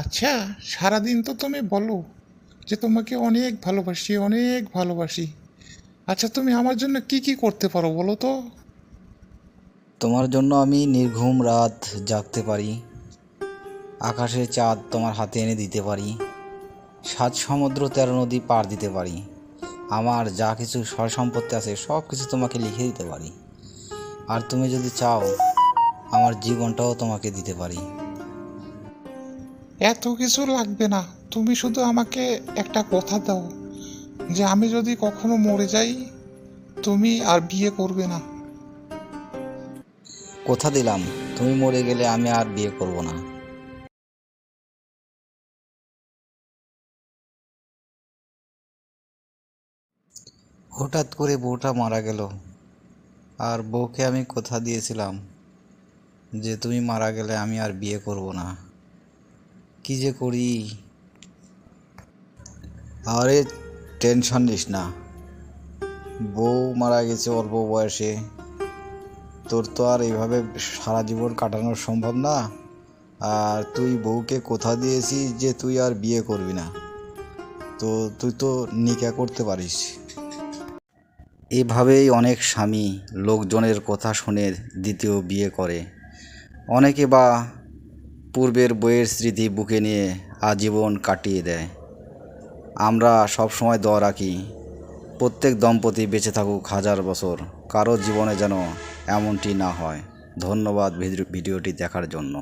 আচ্ছা সারাদিন তো তুমি বলো যে তোমাকে অনেক ভালোবাসি অনেক ভালোবাসি। আচ্ছা তুমি আমার জন্য কি কি করতে পারো বলো তো? তোমার জন্য আমি নির্ঘুম রাত জাগতে পারি, আকাশের চাঁদ তোমার হাতে এনে দিতে পারি, সাত সমুদ্র, তেরো নদী পার দিতে পারি, আমার যা কিছু সয় সম্পত্তি আছে সব কিছু তোমাকে লিখে দিতে পারি। আর তুমি যদি চাও, আমার জীবনটাও তোমাকে দিতে পারি। এত কিছু লাগবে না। তুমি শুধু আমাকে একটা কথা দাও, যে আমি যদি কখনো মরে যাই, তুমি আর বিয়ে করবে না। কথা দিলাম, তুমি মরে গেলে আমি আর বিয়ে করব না। হঠাৎ করে বউটা মারা গেল, আর বউকে আমি কথা দিয়েছিলাম, যে তুমি মারা গেলে আমি আর বিয়ে করব না। কি যে করি? আরে টেনশন নিস না। বউ মারা গেছে অল্প বয়সে। তোর তো আর এইভাবে সারা জীবন কাটানো সম্ভব না। আর তুই বউকে কথা দিয়েছিস যে তুই আর বিয়ে করবি না। তো তুই তো নিকা করতে পারিস। এভাবেই অনেক স্বামী লোকজনের কথা শুনে দ্বিতীয় বিয়ে করে। অনেকে বা পূর্বের বইয়ের স্মৃতি বুকে নিয়ে আজীবন কাটিয়ে দেয়। আমরা সব সময় দোয়া রাখি, প্রত্যেক দম্পতি বেঁচে থাকুক হাজার বছর, কারও জীবনে যেন এমনটি না হয়। ধন্যবাদ ভিডিওটি দেখার জন্য।